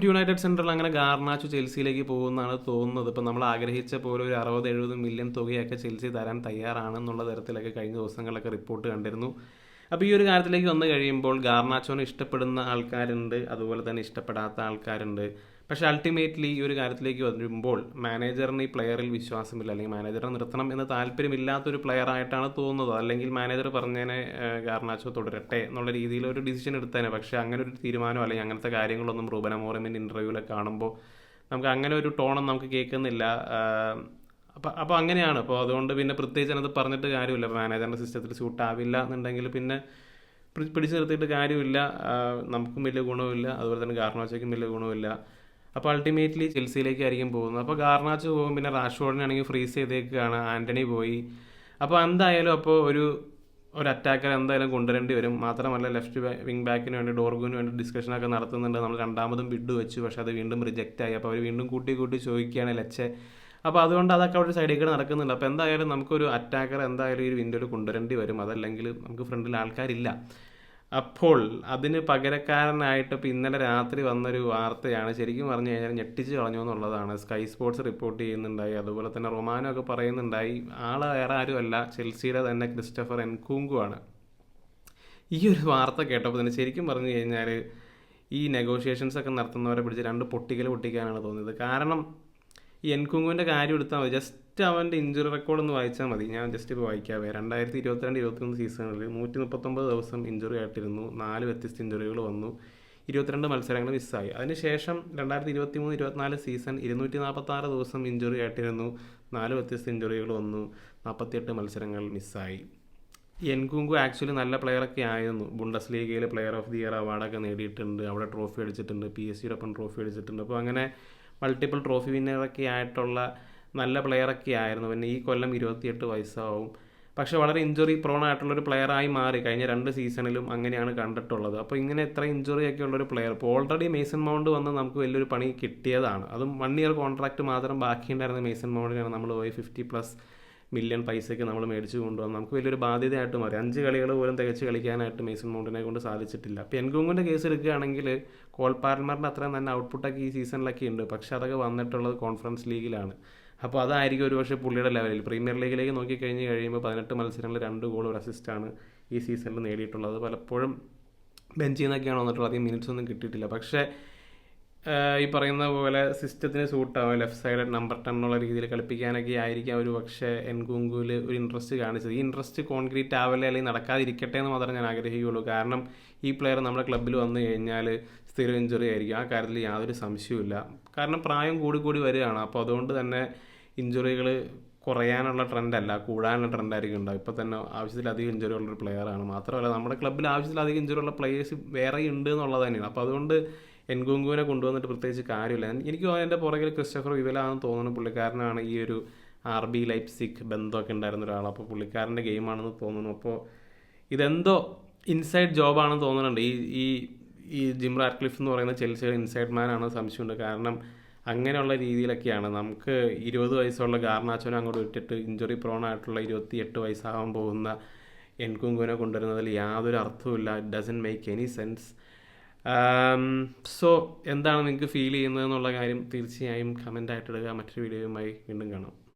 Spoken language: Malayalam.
യുണൈറ്റഡ് സെൻട്രൽ അങ്ങനെ ഗാർണാച്ചു ചെൽസിയിലേക്ക് പോകുന്നതാണ് തോന്നുന്നത്. ഇപ്പം നമ്മൾ ആഗ്രഹിച്ച പോലെ ഒരു അറുപത് എഴുപത് മില്യൺ തുകയൊക്കെ ചെൽസി തരാൻ തയ്യാറാണെന്നുള്ള തരത്തിലൊക്കെ കഴിഞ്ഞ ദിവസങ്ങളിലൊക്കെ റിപ്പോർട്ട് കണ്ടിരുന്നു. അപ്പോൾ ഈ ഒരു കാര്യത്തിലേക്ക് വന്നു കഴിയുമ്പോൾ ഗാർണാച്ചോനെ ഇഷ്ടപ്പെടുന്ന ആൾക്കാരുണ്ട് അതുപോലെ തന്നെ ഇഷ്ടപ്പെടാത്ത ആൾക്കാരുണ്ട്. പക്ഷേ അൾട്ടിമേറ്റ്ലി ഈ ഒരു കാര്യത്തിലേക്ക് വരുമ്പോൾ മാനേജറിന് ഈ പ്ലെയറിൽ വിശ്വാസമില്ല അല്ലെങ്കിൽ മാനേജറെ നിർത്തണം എന്ന് താല്പര്യമില്ലാത്തൊരു ആയിട്ടാണ് തോന്നുന്നത്. അല്ലെങ്കിൽ മാനേജർ പറഞ്ഞതിനെ ഗാർണാച്ചോ തുടരട്ടെ എന്നുള്ള രീതിയിൽ ഒരു ഡിസിഷൻ എടുത്തേനെ. പക്ഷേ അങ്ങനെ ഒരു തീരുമാനം അല്ലെങ്കിൽ അങ്ങനത്തെ കാര്യങ്ങളൊന്നും അമോറമിന്റെ ഇന്റർവ്യൂവിലൊക്കെ കാണുമ്പോൾ നമുക്ക് അങ്ങനെ ഒരു ടോണും നമുക്ക് കേൾക്കുന്നില്ല. അപ്പോൾ അപ്പോൾ അങ്ങനെയാണ്. അപ്പോൾ അതുകൊണ്ട് പിന്നെ പ്രത്യേകിച്ച് അതിനകത്ത് പറഞ്ഞിട്ട് കാര്യമില്ല. മാനേജറിന്റെ സിസ്റ്റത്തിൽ സ്യൂട്ട് ആവില്ല എന്നുണ്ടെങ്കിൽ പിന്നെ പിടിച്ച് നിർത്തിയിട്ട് കാര്യമില്ല. നമുക്കും വലിയ ഗുണമില്ല അതുപോലെ തന്നെ ഗാർണാച്ചയ്ക്കും വലിയ ഗുണമില്ല അപ്പോൾ അൾട്ടിമേറ്റ്ലി ചെൽസിയിലേക്കായിരിക്കും പോകുന്നത്. അപ്പോൾ ഗാർണാച്ച് പോകും പിന്നെ റാഷ്ഫോർഡിനാണെങ്കിൽ ഫ്രീസ് ചെയ്തേക്കാണ്. ആന്റണി പോയി. അപ്പോൾ എന്തായാലും അപ്പോൾ ഒരു ഒരു അറ്റാക്കർ എന്തായാലും കൊണ്ടുവരേണ്ടി വരും. മാത്രമല്ല ലെഫ്റ്റ് വിങ് ബാക്കിന് വേണ്ടി ഡോർഗുവിന് വേണ്ടി ഡിസ്കഷനൊക്കെ നടത്തുന്നുണ്ട്. നമ്മൾ രണ്ടാമതും ബിഡ് വെച്ചു. പക്ഷേ അത് വീണ്ടും റിജക്റ്റ് ആയി. അപ്പോൾ അവർ വീണ്ടും കൂട്ടി കൂട്ടി ചോദിക്കുകയാണ് ലച്ചെ അപ്പോൾ അതുകൊണ്ട് അതൊക്കെ അവിടെ സൈഡിൽ കൂടെ നടക്കുന്നുണ്ട്. അപ്പോൾ എന്തായാലും നമുക്കൊരു അറ്റാക്കർ എന്തായാലും ഒരു വിൻഡോയിൽ കൊണ്ടുവരേണ്ടി വരും. അതല്ലെങ്കിൽ നമുക്ക് ഫ്രണ്ടിൽ ആൾക്കാരില്ല. അപ്പോൾ അതിന് പകരക്കാരനായിട്ട് ഇപ്പോൾ ഇന്നലെ രാത്രി വന്നൊരു വാർത്തയാണ് ശരിക്കും പറഞ്ഞു കഴിഞ്ഞാൽ ഞെട്ടിച്ച് കളഞ്ഞു എന്നുള്ളതാണ്. സ്കൈ സ്പോർട്സ് റിപ്പോർട്ട് ചെയ്യുന്നുണ്ടായി. അതുപോലെ തന്നെ റൊമാനോ ഒക്കെ പറയുന്നുണ്ടായി. ആൾ വേറെ ആരുമല്ല. ചെൽസിയുടെ തന്നെ ക്രിസ്റ്റഫർ എൻകൂങ്കു ആണ് ഈ ഒരു വാർത്ത കേട്ടപ്പോൾ തന്നെ ശരിക്കും പറഞ്ഞു കഴിഞ്ഞാൽ ഈ നെഗോഷിയേഷൻസ് ഒക്കെ നടത്തുന്നവരെ പിടിച്ച് രണ്ട് പൊട്ടിക്കൽ പൊട്ടിക്കാനാണ് തോന്നിയത്. കാരണം ഈ എൻകുങ്കുവിന്റെ കാര്യം എടുത്താൽ മതി. ജസ്റ്റ് അവന്റെ ഇഞ്ചുറി റെക്കോർഡ് ഒന്ന് വായിച്ചാൽ മതി. ഞാൻ ജസ്റ്റ് ഇപ്പോൾ വായിക്കാവേ. രണ്ടായിരത്തി ഇരുപത്തിരണ്ട് ഇരുപത്തിമൂന്ന് സീസണിൽ നൂറ്റി മുപ്പത്തൊമ്പത് ദിവസം ഇഞ്ചുറി ആയിട്ടിരുന്നു. നാല് വ്യത്യസ്ത ഇഞ്ചുറികൾ വന്നു. ഇരുപത്തിരണ്ട് മത്സരങ്ങൾ മിസ്സായി അതിനുശേഷം രണ്ടായിരത്തി ഇരുപത്തി മൂന്ന് ഇരുപത്തിനാല് സീസൺ ഇരുന്നൂറ്റി നാൽപ്പത്താറ് ദിവസം ഇഞ്ചുറി ആയിട്ടിരുന്നു. നാല് വ്യത്യസ്ത ഇഞ്ചുറികൾ വന്നു. നാൽപ്പത്തിയെട്ട് മത്സരങ്ങൾ മിസ്സായി എൻകുങ്കു ആക്ച്വലി നല്ല പ്ലെയറൊക്കെ ആയിരുന്നു. ബുണ്ടസ് ലീഗയിൽ പ്ലെയർ ഓഫ് ദി ഇയർ അവാർഡൊക്കെ നേടിയിട്ടുണ്ട്. അവിടെ ട്രോഫി അടിച്ചിട്ടുണ്ട്. പി എസ് സിയുടെ ഒപ്പം ട്രോഫി അടിച്ചിട്ടുണ്ട്. അപ്പോൾ അങ്ങനെ മൾട്ടിപ്പിൾ ട്രോഫി വിന്നറൊക്കെ ആയിട്ടുള്ള നല്ല പ്ലെയറൊക്കെ ആയിരുന്നു. പിന്നെ ഈ കൊല്ലം ഇരുപത്തിയെട്ട് വയസ്സാവും. പക്ഷേ വളരെ ഇഞ്ചുറി പ്രോൺ ആയിട്ടുള്ള ഒരു പ്ലെയറായി മാറി. കഴിഞ്ഞ രണ്ട് സീസണിലും അങ്ങനെയാണ് കണ്ടിട്ടുള്ളത്. അപ്പോൾ ഇങ്ങനെ എത്ര ഇഞ്ചുറി ഒക്കെ ഉള്ളൊരു പ്ലെയർ ഇപ്പോൾ ഓൾറെഡി മേസൺ മൗണ്ട് വന്ന് നമുക്ക് വലിയൊരു പണി കിട്ടിയതാണ്. അതും വൺ ഇയർ കോൺട്രാക്ട് മാത്രം ബാക്കിയുണ്ടായിരുന്നു മേസൺ മൗണ്ടിനാണ് നമ്മൾ പോയി ഫിഫ്റ്റി പ്ലസ് മില്യൺ പൈസയ്ക്ക് നമ്മൾ മേടിച്ച് കൊണ്ടുവന്ന്. നമുക്ക് വലിയൊരു ബാധ്യതയായിട്ട് മാറി. അഞ്ച് കളികൾ പോലും തികച്ച് കളിക്കാനായിട്ട് മേസൺ മൗണ്ടിനെ കൊണ്ട് സാധിച്ചിട്ടില്ല. അപ്പോൾ കേസ് എടുക്കുകയാണെങ്കിൽ കോൾ പാർമറിന്റെ അത്രയും തന്നെ ഔട്ട്പുട്ടൊക്കെ ഈ സീസണിലൊക്കെ ഉണ്ട്. പക്ഷേ അതൊക്കെ വന്നിട്ടുള്ളത് കോൺഫറൻസ് ലീഗിലാണ് അപ്പോൾ അതായിരിക്കും ഒരുപക്ഷെ പുള്ളിയുടെ ലെവലിൽ പ്രീമിയർ ലീഗിലേക്ക് നോക്കിക്കഴിഞ്ഞ് കഴിയുമ്പോൾ പതിനെട്ട് മത്സരങ്ങളിൽ രണ്ട് ഗോൾ ഒരു അസിസ്റ്റാണ് ഈ സീസണിൽ നേടിയിട്ടുള്ളത്. പലപ്പോഴും ബെഞ്ചിൽ നിന്നൊക്കെയാണ് വന്നിട്ടുള്ളത്. അധികം മിനിറ്റ്സ് ഒന്നും കിട്ടിയിട്ടില്ല. പക്ഷേ ഈ പറയുന്ന പോലെ സിസ്റ്റത്തിന് സൂട്ടാവും. ലെഫ്റ്റ് സൈഡ് നമ്പർ ടെൻ എന്നുള്ള രീതിയിൽ കളിപ്പിക്കാനൊക്കെ ആയിരിക്കാം ഒരു പക്ഷേ എൻകുങ്കുവിൽ ഒരു ഇൻട്രസ്റ്റ് കാണിച്ചത്. ഈ ഇൻട്രസ്റ്റ് കോൺക്രീറ്റ് ആവല്ലേ അല്ലെങ്കിൽ നടക്കാതിരിക്കട്ടെ എന്ന് മാത്രമേ ഞാൻ ആഗ്രഹിക്കുകയുള്ളൂ. കാരണം ഈ പ്ലെയർ നമ്മുടെ ക്ലബ്ബിൽ വന്നു കഴിഞ്ഞാൽ സ്ഥിരം ഇഞ്ചുറി ആയിരിക്കും. ആ കാര്യത്തിൽ യാതൊരു സംശയവുമില്ല. കാരണം പ്രായം കൂടി കൂടി വരികയാണ്. അപ്പോൾ അതുകൊണ്ട് തന്നെ ഇഞ്ചുറികൾ കുറയാനുള്ള ട്രെൻഡല്ല കൂടാനുള്ള ട്രെൻഡായിരിക്കും ഉണ്ടാവും ഇപ്പോൾ തന്നെ ആവശ്യത്തിലധികം ഇഞ്ചുറി ഉള്ളൊരു പ്ലെയറാണ് മാത്രമല്ല നമ്മുടെ ക്ലബ്ബിൽ ആവശ്യത്തിലധികം ഇഞ്ചുറി ഉള്ള പ്ലെയേഴ്സ് വേറെ ഉണ്ട് എന്നുള്ളത് തന്നെയാണ്. അപ്പോൾ അതുകൊണ്ട് എൻകുങ്കുവിനെ കൊണ്ടുവന്നിട്ട് പ്രത്യേകിച്ച് കാര്യമില്ല. എനിക്ക് എന്റെ പുറകിൽ ക്രിസ്റ്റഫർ വിവലാണെന്ന് തോന്നുന്നു പുള്ളിക്കാരനാണ് ഈ ഒരു ആർ ബി ലൈപ്സിക് ബന്ധമൊക്കെ ഉണ്ടായിരുന്ന ഒരാൾ അപ്പോൾ പുള്ളിക്കാരന്റെ ഗെയിമാണെന്ന് തോന്നുന്നു. അപ്പോൾ ഇതെന്തോ ഇൻസൈഡ് ജോബാണെന്ന് തോന്നുന്നുണ്ട്. ഈ ഈ ഈ ജിം റാറ്റ്ക്ലിഫ് എന്ന് പറയുന്ന ചെൽസിയുടെ ഇൻസൈഡ് മാൻ ആണ് സംശയമുണ്ട്. കാരണം അങ്ങനെയുള്ള രീതിയിലൊക്കെയാണ്. നമുക്ക് ഇരുപത് വയസ്സുള്ള ഗാർണാച്ചോനെ അങ്ങോട്ട് വിട്ടിട്ട് ഇഞ്ചുറി പ്രോൺ ആയിട്ടുള്ള ഇരുപത്തി എട്ട് വയസ്സാകാൻ പോകുന്ന എൻകുങ്കുവിനെ കൊണ്ടുവരുന്നതിൽ യാതൊരു അർത്ഥവുമില്ല. It doesn't make any sense so എന്താണ് നിങ്ങൾക്ക് ഫീൽ ചെയ്യുന്നത് എന്നുള്ള കാര്യം തീർച്ചയായും കമന്റ് ആയിട്ട് ഇടുക. മറ്റൊരു വീഡിയോയുമായി വീണ്ടും കാണാം.